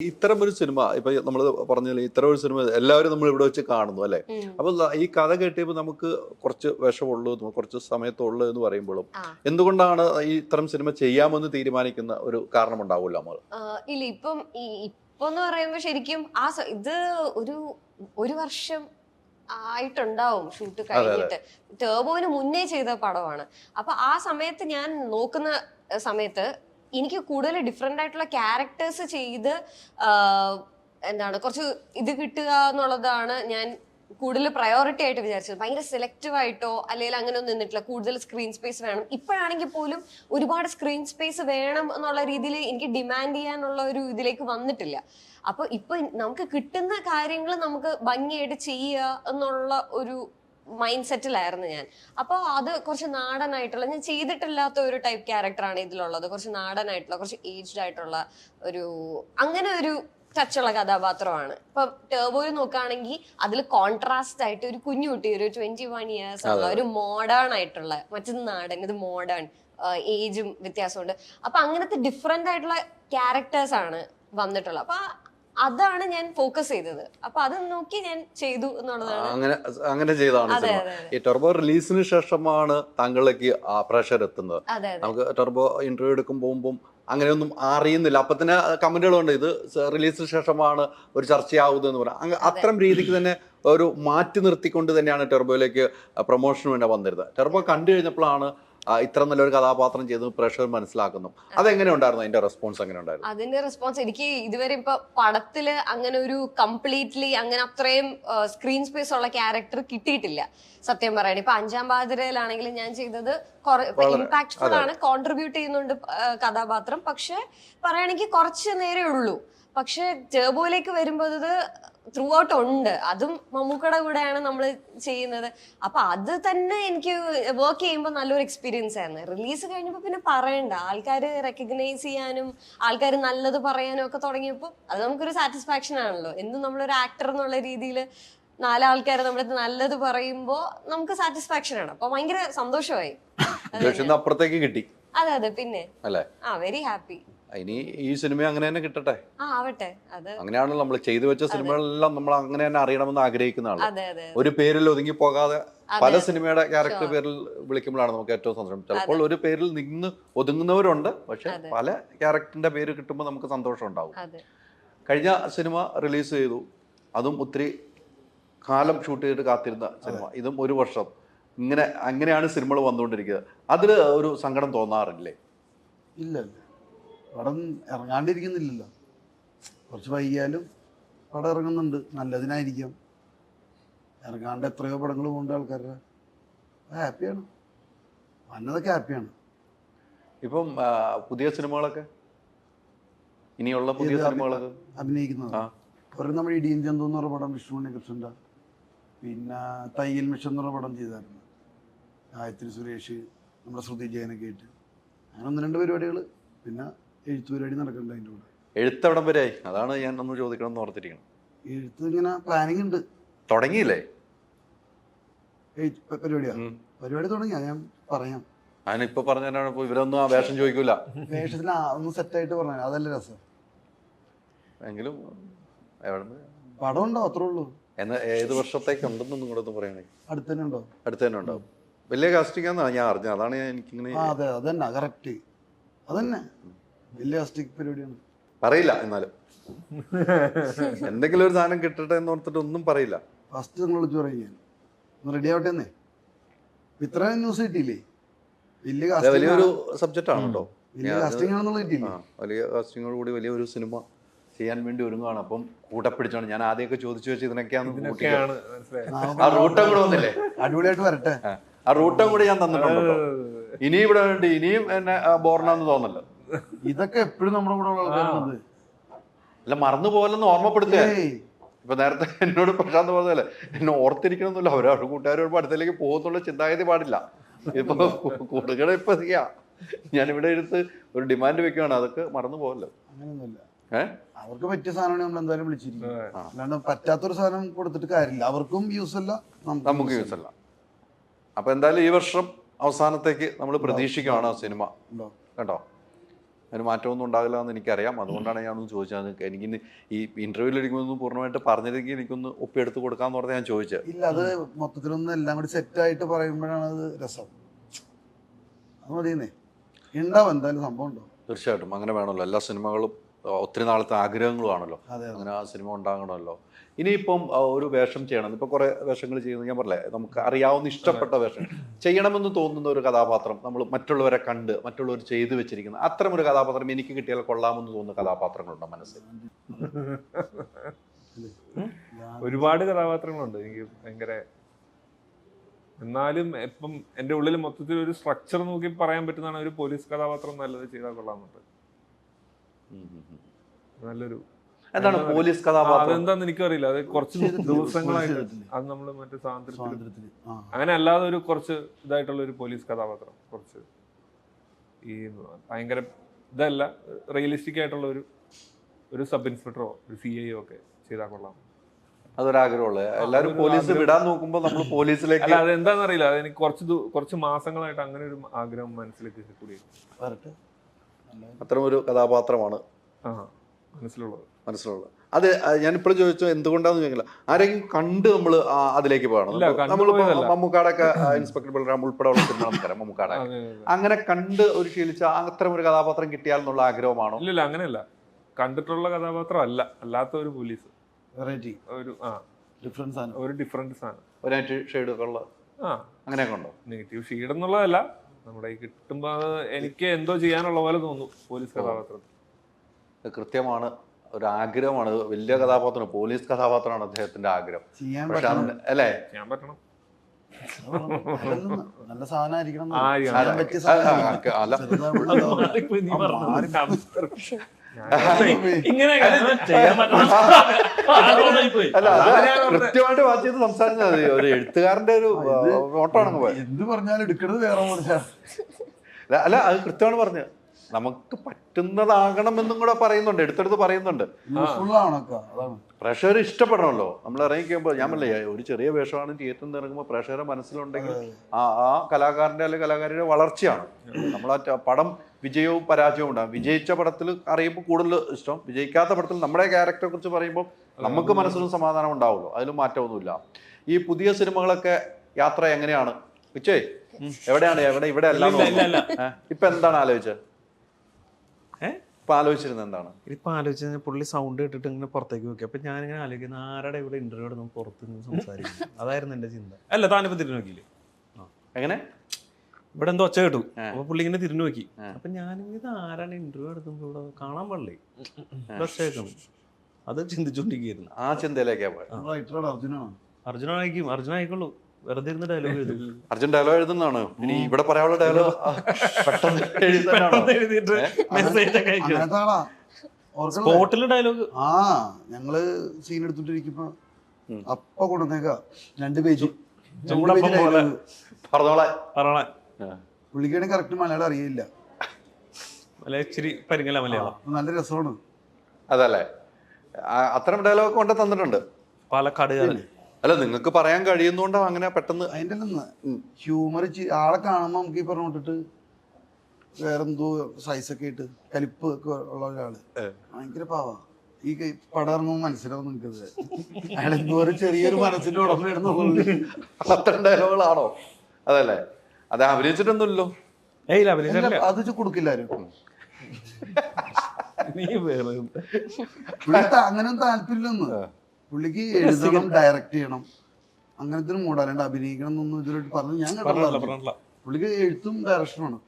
ഇത്തരം ഒരു സിനിമ ഇപ്പൊ നമ്മൾ പറഞ്ഞ ഇത്തരം ഒരു സിനിമ എല്ലാവരും നമ്മൾ ഇവിടെ വെച്ച് കാണുന്നു അല്ലെ. അപ്പൊ ഈ കഥ കേട്ടിയപ്പോൾ നമുക്ക് കുറച്ച് വിഷമുള്ളൂ കുറച്ച് സമയത്തുള്ളൂ എന്ന് പറയുമ്പോഴും. എന്തുകൊണ്ടാണ് ഈ ഇത്തരം സിനിമ ചെയ്യാമെന്ന് തീരുമാനിക്കുന്ന ഒരു കാരണം ഉണ്ടാവില്ല നമ്മൾ ഇല്ല ഇപ്പം ഇപ്പൊ എന്ന് പറയുമ്പോ ശരിക്കും ആ ഇത് ഒരു ഒരു വർഷം ആയിട്ടുണ്ടാവും ഷൂട്ട് കഴിഞ്ഞിട്ട്. ടേബോവിന് മുന്നേ ചെയ്ത പടമാണ് അപ്പൊ ആ സമയത്ത് ഞാൻ നോക്കുന്ന സമയത്ത് എനിക്ക് കൂടുതൽ ഡിഫറെന്റ് ആയിട്ടുള്ള ക്യാരക്ടേഴ്സ് ചെയ്ത് എന്താണ് കുറച്ച് ഇത് കിട്ടുക എന്നുള്ളതാണ് ഞാൻ കൂടുതൽ പ്രയോറിറ്റി ആയിട്ട് വിചാരിച്ചത്. ഭയങ്കര സെലക്റ്റീവ് ആയിട്ടോ അല്ലെങ്കിൽ അങ്ങനെ ഒന്നും നിന്നിട്ടില്ല. കൂടുതൽ സ്ക്രീൻ സ്പേസ് വേണം. ഇപ്പോഴാണെങ്കിൽ പോലും ഒരുപാട് സ്ക്രീൻ സ്പേസ് വേണം എന്നുള്ള രീതിയിൽ എനിക്ക് ഡിമാൻഡ് ചെയ്യാനുള്ള ഒരു ഇതിലേക്ക് വന്നിട്ടില്ല. അപ്പൊ ഇപ്പൊ നമുക്ക് കിട്ടുന്ന കാര്യങ്ങൾ നമുക്ക് ഭംഗിയായിട്ട് ചെയ്യുക എന്നുള്ള ഒരു മൈൻഡ് സെറ്റിലായിരുന്നു ഞാൻ. അപ്പോൾ അത് കുറച്ച് നാടനായിട്ടുള്ള ഞാൻ ചെയ്തിട്ടില്ലാത്ത ഒരു ടൈപ്പ് ക്യാരക്ടറാണ് ഇതിലുള്ളത്. കുറച്ച് നാടനായിട്ടുള്ള കുറച്ച് ഏജ്ഡ് ആയിട്ടുള്ള ഒരു അങ്ങനെ ഒരു ടച്ചുള്ള കഥാപാത്രമാണ്. ഇപ്പൊ ടേബോയിൽ നോക്കുകയാണെങ്കിൽ അതിൽ കോൺട്രാസ്റ്റ് ആയിട്ട് ഒരു കുഞ്ഞു കുട്ടി ഒരു ട്വന്റി വൺ ഇയേഴ്സ് ഉള്ള ഒരു മോഡേൺ ആയിട്ടുള്ള മറ്റൊന്ന് നാടൻ ഇത് മോഡേൺ ഏജും വ്യത്യാസമുണ്ട്. അപ്പൊ അങ്ങനത്തെ ഡിഫറെന്റ് ആയിട്ടുള്ള ക്യാരക്ടേഴ്സ് ആണ് വന്നിട്ടുള്ളത്. അപ്പൊ അതാണ് ഞാൻ ഫോക്കസ് ചെയ്തത്. അപ്പൊ അത് നോക്കി ഞാൻ ചെയ്തു എന്നുള്ളതാണ്. അങ്ങനെ അങ്ങനെ ചെയ്താണ് സിനിമ. ഈ ടെർബോ റിലീസിന് ശേഷമാണ് താങ്കളിലേക്ക് ആ പ്രഷർ എത്തുന്നത്. നമുക്ക് ടെർബോ ഇന്റർവ്യൂ എടുക്കും പോകുമ്പോൾ അങ്ങനെയൊന്നും അറിയുന്നില്ല. അപ്പൊ തന്നെ കമന്റുകളുണ്ട് ഇത് റിലീസിന് ശേഷമാണ് ഒരു ചർച്ചയാവുന്നതെന്ന് പറയാം. അത്തരം രീതിക്ക് തന്നെ ഒരു മാറ്റി നിർത്തിക്കൊണ്ട് തന്നെയാണ് ടെർബോയിലേക്ക് പ്രൊമോഷന് വേണ്ടി വന്നിരുന്നത്. ടെർബോ കണ്ടു കഴിഞ്ഞപ്പോഴാണ് ഇത്ര നല്ലൊരു കഥാപാത്രം ചെയ്ത് പ്രഷർ മനസ്സിലാക്കുന്നു. അതെങ്ങനെ ഉണ്ടായിരുന്നു? അതിന്റെ റെസ്പോൺസ് എങ്ങനെ ഉണ്ടായിരുന്നു? അതിന്റെ റെസ്പോൺസ് എനിക്ക് ഇതുവരെ ഇപ്പൊ പടത്തിൽ അങ്ങനെ ഒരു കംപ്ലീറ്റ്ലി അങ്ങനെ അത്രയും സ്ക്രീൻ സ്പേസ് ഉള്ള ക്യാരക്ടർ കിട്ടിയിട്ടില്ല. സത്യം പറയണേ. ഇപ്പൊ അഞ്ചാം പാതിരയിലാണെങ്കിലും ഞാൻ ചെയ്തത് ഇമ്പാക്ട്ഫുൾ ആണ്. കോൺട്രിബ്യൂട്ട് ചെയ്യുന്നുണ്ട് കഥാപാത്രം. പക്ഷെ പറയുകയാണെങ്കിൽ കുറച്ച് നേരേ ഉള്ളൂ. പക്ഷെ ടേബോയിലേക്ക് വരുമ്പോൾ ഇത് ത്രൂ ഔട്ട് ഉണ്ട്. അതും മമ്മൂക്കയുടെ കൂടെയാണ് നമ്മൾ ചെയ്യുന്നത്. അപ്പൊ അത് തന്നെ എനിക്ക് വർക്ക് ചെയ്യുമ്പോൾ നല്ലൊരു എക്സ്പീരിയൻസ് ആയിരുന്നു. റിലീസ് കഴിഞ്ഞപ്പോൾ പിന്നെ പറയണ്ട. ആൾക്കാർ റെക്കഗ്നൈസ് ചെയ്യാനും ആൾക്കാർ നല്ലത് പറയാനും ഒക്കെ തുടങ്ങിയപ്പോൾ അത് നമുക്കൊരു സാറ്റിസ്ഫാക്ഷൻ ആണല്ലോ. എന്നും നമ്മളൊരു ആക്ടർ എന്നുള്ള രീതിയിൽ നാലാൾക്കാർ നമ്മളത് നല്ലത് പറയുമ്പോൾ നമുക്ക് സാറ്റിസ്ഫാക്ഷൻ ആണ്. അപ്പൊ ഭയങ്കര സന്തോഷമായി. അപ്പുറത്തേക്ക് കിട്ടി. അതെ അതെ പിന്നെ. ആ വെരി ഹാപ്പി ഇനി ഈ സിനിമ അങ്ങനെ തന്നെ കിട്ടട്ടെ. ആ ആവട്ടെ. അത് അങ്ങനെയാണല്ലോ നമ്മൾ ചെയ്തു വെച്ച സിനിമകളെല്ലാം നമ്മൾ അങ്ങനെ തന്നെ അറിയണമെന്ന് ആഗ്രഹിക്കുന്ന ആൾ. അതെ അതെ ഒരു പേരിൽ ഒതുങ്ങി പോകാതെ പല. സിനിമയുടെ ക്യാരക്ടർ പേരിൽ വിളിക്കുമ്പോഴാണ് നമുക്ക് ഏറ്റവും സന്തോഷം. ചിലപ്പോൾ ഒരു പേരിൽ നിന്ന് ഒതുങ്ങുന്നവരുണ്ട്. പക്ഷെ പല ക്യാരക്ടറിന്റെ പേര് കിട്ടുമ്പോൾ നമുക്ക് സന്തോഷം ഉണ്ടാവും. അതെ. കഴിഞ്ഞ സിനിമ റിലീസ് ചെയ്തു. അതും ഒത്തിരി കാലം ഷൂട്ട് ചെയ്തിട്ട് കാത്തിരുന്ന സിനിമ. ഇതും ഒരു വർഷം. ഇങ്ങനെ അങ്ങനെയാണ് സിനിമകൾ വന്നുകൊണ്ടിരിക്കുന്നത്. അതിൽ ഒരു സങ്കടം തോന്നാറില്ലേ? ഇല്ല. പടം ഇറങ്ങാണ്ടിരിക്കുന്നില്ലല്ലോ. കുറച്ച് വൈകിയാലും പടം ഇറങ്ങുന്നുണ്ട്. നല്ലതിനായിരിക്കാം. ഇറങ്ങാണ്ട് എത്രയോ പടങ്ങൾ പോകേണ്ട ആൾക്കാരുടെ. ഹാപ്പിയാണ്. വന്നതൊക്കെ ഹാപ്പിയാണ്. ഇപ്പം പുതിയ സിനിമകളൊക്കെ? ഇനിയുള്ള പുതിയ സിനിമകളൊക്കെ? അഭിനയിക്കുന്നത്. ഒരു നമ്മൾ ഇടിയൻ ചന്തു എന്ന് പറഞ്ഞ പടം വിഷ്ണുമണി കൃഷ്ണന്റെ പിന്നെ തയ്യൽ മിഷൻ എന്ന് പറഞ്ഞ പടം ചെയ്തായിരുന്നു. ഗായത്രി സുരേഷ് നമ്മുടെ ശ്രുതി ജയനൊക്കെ ആയിട്ട്. അങ്ങനെ ഒന്ന് രണ്ട് പരിപാടികൾ പിന്നെ എഴുത്ത് പരിപാടി നടക്കുന്നുണ്ട് അതിന്റെ കൂടെ. എഴുത്തവിടം വരെ ആയി? അതാണ് ഞാൻ ഒന്ന് ചോദിക്കണം എന്ന് ഓർത്തിരിക്കണം. എഴുത്ത് ഇങ്ങനെ പ്ലാനിങ് ഉണ്ട്. തുടങ്ങിയില്ലേ? എഴുത്ത് പ- പരിപാടിയാ? ഉം. പരിപാടി തുടങ്ങിയാ ഞാൻ പറയാം. ഞാനിപ്പോ പറഞ്ഞാണ് ഇപ്പൊ ഇവരൊന്നും ആ വേഷം ചോദിക്കൂല. വേഷത്തിൽ ആ ഒന്ന് സെറ്റായിട്ട് പറഞ്ഞു അതല്ല രസം. എങ്കിലും എവിടെ പടം ഉണ്ടോ? അത്രേ ഉള്ളൂ. എന്ന ഏത് വർഷത്തേക്ക് ഉണ്ടെന്നൊന്നും കൂടെ ഒന്ന് പറയണേ. അടുത്ത് തന്നെ ഉണ്ടോ? അടുത്ത് തന്നെ ഉണ്ടാവും വലിയ കാസ്റ്റിംഗ് ആണെന്നാണ് ഞാൻ അറിഞ്ഞത്. അതാണ് ഞാൻ എനിക്കിങ്ങനെ ആ അതെ അതന്നെ കറക്റ്റ് അതന്നെ. വലിയ അസ്റ്റിക് പരിപാടിയാണ്. പറയില്ല എന്നാലും. എന്തെങ്കിലും ഒരു സാധനം കിട്ടട്ടെ എന്ന് ഓർത്തിട്ട് ഒന്നും പറയില്ല. ഫസ്റ്റ് നിങ്ങൾ വിളിച്ചു പറയും ഞാൻ. ഒന്ന് റെഡി ആവട്ടെ എന്നേ. ഇത്ര ന്യൂസ് കിട്ടിയില്ലേ? വലിയ വലിയൊരു സബ്ജക്റ്റ് ആണ് കേട്ടോ വലിയ കാസ്റ്റിംഗ് ആണെന്നുള്ള കിട്ടിയില്ലേ വലിയ കാസ്റ്റിങ്ങോട് കൂടി വലിയൊരു സിനിമ ചെയ്യാൻ വേണ്ടി ഒരുങ്ങുകയാണ് അപ്പം കൂടെ പിടിച്ചാണ് ഞാൻ ആദ്യമൊക്കെ ചോദിച്ചു വെച്ച് ഇതിനൊക്കെയാണ് ആ റൂട്ടും കൂടെ വന്നില്ലേ? അടിപൊളിയായിട്ട് വരട്ടെ. ആ, റൂട്ടും കൂടി ഞാൻ തന്നിട്ടുണ്ട് ഇനി ഇനിയും ഇവിടെ വേണ്ടി ഇനിയും എന്നെ ബോർണാന്ന് തോന്നല്ലോ. ഇതൊക്കെ എപ്പോഴും നമ്മുടെ കൂടെ ഉള്ള ആൾക്കാരുണ്ട് അല്ല മറന്നു പോലെന്ന് ഓർമ്മപ്പെടുത്തുക. ഏയ്. ഇപ്പൊ നേരത്തെ എന്നോട് പ്രശാന്ത് പറഞ്ഞല്ലേ എന്നെ ഓർത്തിരിക്കണമെന്നില്ല. അവരോ കൂട്ടുകാരോട് അടുത്തേക്ക് പോകുന്നുള്ള ചിന്താഗതി പാടില്ല. ഇപ്പൊ കൂടുതൽ ഇപ്പൊ ചെയ്യാ. ഞാനിവിടെ എടുത്ത് ഒരു ഡിമാൻഡ് വെക്കുകയാണ്. അതൊക്കെ മറന്നു പോകല്ലോ അങ്ങനെയൊന്നുമില്ല. ഏഹ് അവർക്ക് പറ്റിയ സാധനമാണ് നമ്മൾ എന്തായാലും വിളിച്ചിരിക്കും. അല്ലാണ്ട് പറ്റാത്തൊരു സാധനം കൊടുത്തിട്ട് കാര്യമില്ല. അവർക്കും യൂസ് അല്ല നമുക്ക് യൂസ് അല്ല. അപ്പൊ എന്തായാലും ഈ വർഷം അവസാനത്തേക്ക് നമ്മൾ പ്രതീക്ഷിക്കുകയാണ് സിനിമ. കേട്ടോ അതിന് മാറ്റമൊന്നും ഉണ്ടാകില്ല എന്ന് എനിക്കറിയാം. അതുകൊണ്ടാണ് ഞാനൊന്ന് ചോദിച്ചത്. എനിക്ക് ഈ ഇന്റർവ്യൂവിൽ എനിക്കൊന്ന് പൂർണമായിട്ട് പറഞ്ഞില്ലെങ്കിൽ എനിക്കൊന്ന് ഒപ്പിയെടുത്ത് കൊടുക്കാന്ന് പറഞ്ഞാൽ ഞാൻ ചോദിച്ചത്. ഇല്ല അത് മൊത്തത്തിലൊന്നും എല്ലാം കൂടി സെറ്റായിട്ട് പറയുമ്പോഴാണ് അത് രസം. അത് മതിയെന്നേ. ഉണ്ടാവും എന്തായാലും സംഭവം ഉണ്ടാവും തീർച്ചയായിട്ടും. അങ്ങനെ വേണമല്ലോ. എല്ലാ സിനിമകളും ഒത്തിരി നാളത്തെ ആഗ്രഹങ്ങളുമാണല്ലോ. അങ്ങനെ ആ സിനിമ ഉണ്ടാകണമല്ലോ. ഇനിയിപ്പം ഒരു വേഷം ചെയ്യണം. ഇപ്പൊ കുറെ വേഷങ്ങൾ ചെയ്യുന്നത് ഞാൻ പറഞ്ഞേ നമുക്ക് അറിയാവുന്ന ഇഷ്ടപ്പെട്ട വേഷം. ചെയ്യണമെന്ന് തോന്നുന്ന ഒരു കഥാപാത്രം നമ്മൾ മറ്റുള്ളവരെ കണ്ട് മറ്റുള്ളവർ ചെയ്തു വെച്ചിരിക്കുന്ന അത്തരം ഒരു കഥാപാത്രം എനിക്ക് കിട്ടിയാൽ കൊള്ളാമെന്ന് തോന്നുന്ന കഥാപാത്രങ്ങളുണ്ടോ മനസ്സിൽ? ഒരുപാട് കഥാപാത്രങ്ങളുണ്ട്. എനിക്ക് ഭയങ്കര എന്നാലും ഇപ്പം എന്റെ ഉള്ളിൽ മൊത്തത്തിൽ ഒരു സ്ട്രക്ചർ നോക്കി പറയാൻ പറ്റുന്നതാണ് ഒരു പോലീസ് കഥാപാത്രം നല്ലത് ചെയ്താൽ കൊള്ളാമെന്നുണ്ട്. നല്ലൊരു എന്താണ് പോലീസ് കഥാപാത്രം? അതെന്താന്ന് എനിക്കറിയില്ല. അത് കുറച്ച് ദിവസങ്ങളായിട്ട് അത് നമ്മൾ മറ്റേ സ്വാതന്ത്ര്യത്തിൽ അങ്ങനെ അല്ലാതെ ഒരു കുറച്ച് ഇതായിട്ടുള്ള ഒരു പോലീസ് കഥാപാത്രം കുറച്ച് ഈ ഭയങ്കര ഇതല്ല റിയലിസ്റ്റിക് ആയിട്ടുള്ള ഒരു ഒരു സബ് ഇൻസ്പെക്ടറോ ഒരു സി ഐ ഒക്കെ ചെയ്താൽ കൊള്ളാം. അതൊരാഗ്രഹമുള്ളത് എല്ലാവരും പോലീസ് വിടാൻ നോക്കുമ്പോൾ നമ്മൾ പോലീസിലേക്ക് അല്ല അത് എന്താണെന്ന് അറിയില്ല അത് എനിക്ക് കുറച്ച് കുറച്ച് മാസങ്ങളായിട്ട് അങ്ങനെ ഒരു ആഗ്രഹം മനസ്സിലേക്ക് കൂടി. വരട്ടെ നല്ല- അത്തരം ഒരു കഥാപാത്രമാണ് മനസ്സിലുള്ളത്. മനസ്സിലുള്ളത്. അത് ഞാൻ ഇപ്പോഴും ചോദിച്ചു എന്തുകൊണ്ടാന്ന് ചോദിക്കില്ല. ആരെങ്കിലും കണ്ട് നമ്മൾ അതിലേക്ക് പോകണം. നമ്മൾ. മമ്മൂക്കാടൊക്കെ ഇൻസ്പെക്ടർ ബൽറാം ഉൾപ്പെടെ ഉള്ള സിനിമ നമുക്കറിയാം മമ്മൂക്കാട. അങ്ങനെ കണ്ട് ഒരു ശീലിച്ച അത്തരം ഒരു കഥാപാത്രം കിട്ടിയാൽ എന്നുള്ള ആഗ്രഹമാണോ? ഇല്ല അങ്ങനെയല്ല. കണ്ടിട്ടുള്ള കഥാപാത്രം അല്ല. അല്ലാത്ത ഒരു പോലീസ്. വെറൈറ്റി ഒരു ആ. ഡിഫറൻസ് ആണ് ഒരു ഡിഫറൻസ് ആണ് ഒരു ഷെയ്ഡൊക്കെ ഉള്ള ആ. അങ്ങനെയൊക്കെ ഉണ്ടോ? നെഗറ്റീവ് ഷീഡ് എന്നുള്ളതല്ല. നമ്മുടെ ഈ കിട്ടുമ്പോ അത് എനിക്ക് എന്തോ ചെയ്യാനുള്ള പോലെ തോന്നും പോലീസ് കഥാപാത്രം കൃത്യമാണ് ഒരു ആഗ്രഹമാണ് വലിയ കഥാപാത്രം പോലീസ് കഥാപാത്രമാണ് അദ്ദേഹത്തിന്റെ ആഗ്രഹം ചെയ്യാൻ പറ്റണം അല്ലേ ചെയ്യാൻ പറ്റണം നല്ല സാധനമായിരിക്കണം ഇങ്ങനെ അല്ല കൃത്യമായിട്ട് വാച്ച് ചെയ്ത് സംസാരിച്ചത്. ഒരു എഴുത്തുകാരന്റെ ഒരു ഓട്ടമാണ് പോയത് എന്ത് പറഞ്ഞാലും എടുക്കണത് വേറെ അല്ല, അത് കൃത്യമാണ് പറഞ്ഞത്. നമുക്ക് പറ്റുന്നതാകണം എന്നും കൂടെ പറയുന്നുണ്ട് എടുത്തെടുത്ത് പറയുന്നുണ്ട്. പ്രഷർ ഇഷ്ടപ്പെടണമല്ലോ. നമ്മൾ ഇറങ്ങിക്കുമ്പോൾ ഞാൻ പറഞ്ഞില്ലേ ഒരു ചെറിയ വേഷമാണ് തിയേറ്ററിൽ നിന്ന് ഇറങ്ങുമ്പോൾ പ്രഷർ മനസ്സിലുണ്ടെങ്കിൽ ആ ആ കലാകാരന്റെ അല്ലെങ്കിൽ കലാകാരിയുടെ വളർച്ചയാണ്. നമ്മൾ ആ പടം വിജയവും പരാജയവും ഉണ്ടാകും. വിജയിച്ച പടത്തിൽ അറിയുമ്പോൾ കൂടുതൽ ഇഷ്ടം. വിജയിക്കാത്ത പടത്തിൽ നമ്മുടെ ക്യാരക്ടറെ കുറിച്ച് പറയുമ്പോൾ നമുക്ക് മനസ്സിലും സമാധാനം ഉണ്ടാവുള്ളൂ അതിലും മാറ്റമൊന്നുമില്ല. ഈ പുതിയ സിനിമകളൊക്കെ യാത്ര എങ്ങനെയാണ്? ഉച്ചേ? എവിടെയാണ്? എവിടെ? ഇവിടെ ഇല്ല. ഇപ്പൊ എന്താണ് ആലോചിച്ചത്? ഇപ്പൊ ആലോചിച്ചിരുന്നത് എന്താണ്? ഇതിപ്പോ ആലോചിച്ച് കഴിഞ്ഞാൽ പുള്ളി സൗണ്ട് കേട്ടിട്ട് ഇങ്ങനെ പുറത്തേക്ക് നോക്കി. അപ്പൊ ഞാനിങ്ങനെ ആലോചിക്കുന്ന ആരുടെ ഇവിടെ ഇന്റർവ്യൂ എടുത്ത് പുറത്ത് നിന്ന് സംസാരിക്കും അതായിരുന്നു എന്റെ ചിന്ത. അല്ല താനിപ്പോ തിരിഞ്ഞു നോക്കിയില്ലേ? എങ്ങനെ? ഇവിടെ എന്തോ ഒച്ച കേട്ടു. അപ്പൊ പുള്ളി ഇങ്ങനെ തിരിഞ്ഞു നോക്കി. അപ്പൊ ഞാനിങ്ങനെ ആരാണ് ഇന്റർവ്യൂ എടുക്കുമ്പോ ഇവിടെ? കാണാൻ പാടില്ലേ? ബസ് കേൾക്കണം അത് ചിന്തിച്ചോണ്ടിരിക്കുന്നു ആ ചിന്തയിലേക്കാ അർജുന? ആയിരിക്കും. അർജുന ആയിക്കോളൂ. വെറുതെ ഇരുന്ന് ഡയലോഗ് എഴുതും അർജുൻ ഡയലോഗ് എഴുതുന്നതാണ്? ഇനി ഇവിടെ പറയാനുള്ള ഡയലോഗ് പെട്ടെന്ന് എഴുതിയിട്ട് മെസ്സേജ് ഒക്കെ സ്പോട്ടിൽ ഡയലോഗ് ആ ഞങ്ങൾ സീൻ എടുത്തോണ്ടിരിക്കുമ്പോ അപ്പൊ അപ്പ കൊണ്ടുവന്നേക്ക. രണ്ട് പേജ്. പറഞ്ഞോളെ. പറഞ്ഞോളെ. പുള്ളിക്കാണെങ്കിൽ കറക്റ്റ് മലയാളം അറിയില്ല. ഇച്ചിരി പരിങ്ങല മലയാളം. നല്ല രസമാണ്. അതല്ലേ? അത്തരം ഡയലോഗ് കൊണ്ട് തന്നിട്ടുണ്ട്. പാലക്കാട് അല്ല നിങ്ങൾക്ക് പറയാൻ കഴിയുന്നോണ്ടാ അങ്ങനെ പെട്ടെന്ന് അതിന്റെ ഹ്യൂമർ ആളെ കാണുമ്പോ നമുക്ക് ഈ പറഞ്ഞു വിട്ടിട്ട് വേറെന്തോ സൈസൊക്കെ ഇട്ട് കലിപ്പ് ഒക്കെ ഉള്ള ഒരാൾ. ഭയങ്കര പാവാ. ഈ കൈ പടം ഇറങ്ങുമ്പോൾ മനസ്സിലാവും നിനക്കത്. അയാൾ എന്തോ ചെറിയൊരു മനസ്സിന്റെ ഉടമയാണെന്നുള്ളത് അത്തരം ഡയലോഗുകളാണോ അതല്ലേ? അത് അഭിനയിച്ചിട്ടൊന്നുമില്ലല്ലോ. ഏയ് അഭിനയിച്ചിട്ടില്ല. അത് വെച്ച് കൊടുക്കില്ലാരും നീ വേറെ അങ്ങനെ താല്പര്യമില്ലെന്ന്. പുള്ളിക്ക് എഴുതണം ഡയറക്റ്റ് ചെയ്യണം. അങ്ങനത്തെ മൂടാലുണ്ട് അഭിനയിക്കണം എന്നൊന്നും ഇതിലോട്ട് പറഞ്ഞു ഞാൻ കേട്ടില്ല പുള്ളിക്ക് എഴുത്തും ഡയറക്ഷനുമാണ്.